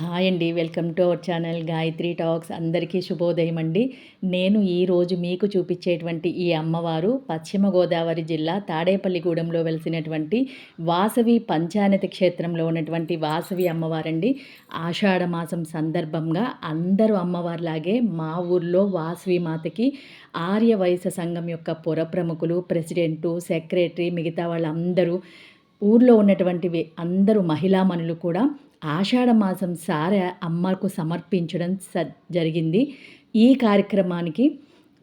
Hi అండి welcome to our channel Gayatri talks. అందరికీ శుభోదయం అండి. నేను ఈరోజు మీకు చూపించేటువంటి ఈ అమ్మవారు పశ్చిమ గోదావరి జిల్లా తాడేపల్లిగూడెంలో వెలిసినటువంటి వాసవి పంచాయతీ క్షేత్రంలో ఉన్నటువంటి వాసవి అమ్మవారండి. ఆషాఢ మాసం సందర్భంగా అందరూ అమ్మవారిలాగే మా ఊర్లో వాసవి మాతకి ఆర్య వయస సంఘం యొక్క పుర ప్రముఖులు ప్రెసిడెంటు సెక్రటరీ మిగతా వాళ్ళందరూ ఊర్లో ఉన్నటువంటి అందరూ మహిళామణులు కూడా ఆషాఢమాసం సార అమ్మకు సమర్పించడం స జరిగింది. ఈ కార్యక్రమానికి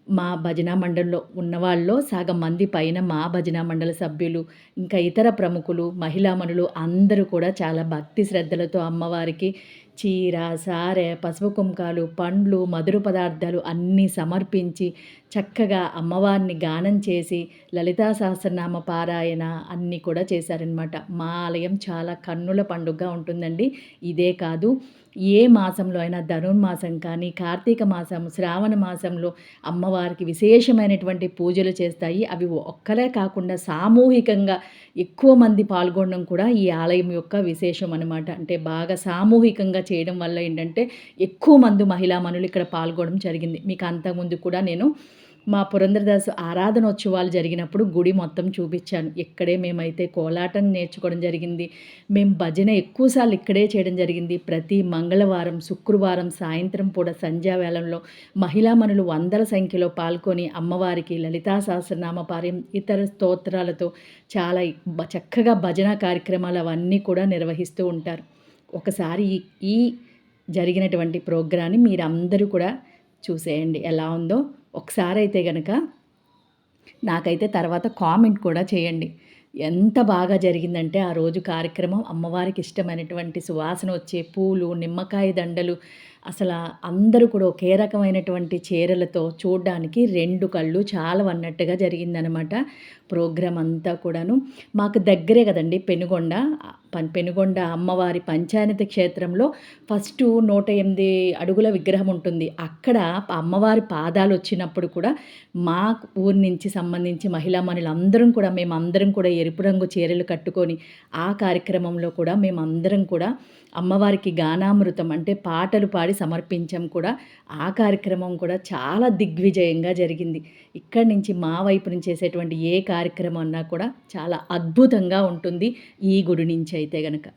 మా భజన మండలిలో ఉన్నవాళ్ళలో సగం మంది పైన మా భజన మండలి సభ్యులు ఇంకా ఇతర ప్రముఖులు మహిళామణులు అందరూ కూడా చాలా భక్తి శ్రద్ధలతో అమ్మవారికి చీర సారె పసుపు కుంకాలు పండ్లు మధుర పదార్థాలు అన్నీ సమర్పించి చక్కగా అమ్మవారిని గానం చేసి లలితా సహస్రనామ పారాయణ అన్నీ కూడా చేశారనమాట మా ఆలయం చాలా కన్నుల పండుగగా ఉంటుందండి. ఇదే కాదు ఏ మాసంలో అయినా ధనుర్మాసం కానీ కార్తీక మాసం శ్రావణ మాసంలో అమ్మవారికి విశేషమైనటువంటి పూజలు చేస్తాయి. అవి ఒక్కలే కాకుండా సామూహికంగా ఎక్కువ మంది పాల్గొనడం కూడా ఈ ఆలయం యొక్క విశేషం అనమాట అంటే బాగా సామూహికంగా చేయడం వల్ల ఏంటంటే ఎక్కువ మంది మహిళా మనులు ఇక్కడ పాల్గొనడం జరిగింది. మీకు అంతకుముందు కూడా నేను మా పురంధరదాసు ఆరాధనోత్సవాలు జరిగినప్పుడు గుడి మొత్తం చూపించాను. ఇక్కడే మేమైతే కోలాటం నేర్చుకోవడం జరిగింది. మేము భజన ఎక్కువసార్లు ఇక్కడే చేయడం జరిగింది. ప్రతి మంగళవారం శుక్రవారం సాయంత్రం పూట సంధ్యావేళంలో మహిళామణులు వందల సంఖ్యలో పాల్గొని అమ్మవారికి లలితా సహస్రనామ పార్యం ఇతర స్తోత్రాలతో చాలా బ- చక్కగా భజన కార్యక్రమాలు అవన్నీ కూడా నిర్వహిస్తూ ఉంటారు. ఒకసారి ఈ- ఈ జరిగినటువంటి ప్రోగ్రాన్ని మీరందరూ కూడా చూసేయండి. ఎలా ఉందో ఒకసారి అయితే కనుక నాకైతే తర్వాత కామెంట్ కూడా చేయండి. ఎంత బాగా జరిగిందంటే ఆ రోజు కార్యక్రమం అమ్మవారికి ఇష్టమైనటువంటి సువాసన వచ్చే పూలు నిమ్మకాయ దండలు అసలు అందరూ కూడా ఒకే రకమైనటువంటి చీరలతో చూడడానికి రెండు కళ్ళు చాలా అన్నట్టుగా జరిగిందనమాట ప్రోగ్రాం అంతా కూడాను. మాకు దగ్గరే కదండి పెనుగొండ. పన్- పెనుగొండ అమ్మవారి పంచాయతీ క్షేత్రంలో ఫస్ట్ నూట ఎనిమిది అడుగుల విగ్రహం ఉంటుంది. అక్కడ అమ్మవారి పాదాలు వచ్చినప్పుడు కూడా మా ఊరి నుంచి సంబంధించి మహిళా మనులందరం కూడా మేమందరం కూడా ఎరుపు రంగు చీరలు కట్టుకొని ఆ కార్యక్రమంలో కూడా మేమందరం కూడా అమ్మవారికి గానామృతం అంటే పాటలు పాడి సమర్పించం కూడా. ఆ కార్యక్రమం కూడా చాలా దిగ్విజయంగా జరిగింది. ఇక్కడి నుంచి మా వైపు నుంచి చేసేటువంటి ఏ కార్యక్రమం అన్నా కూడా చాలా అద్భుతంగా ఉంటుంది. ఈ గుడి నుంచి అయితే గనక.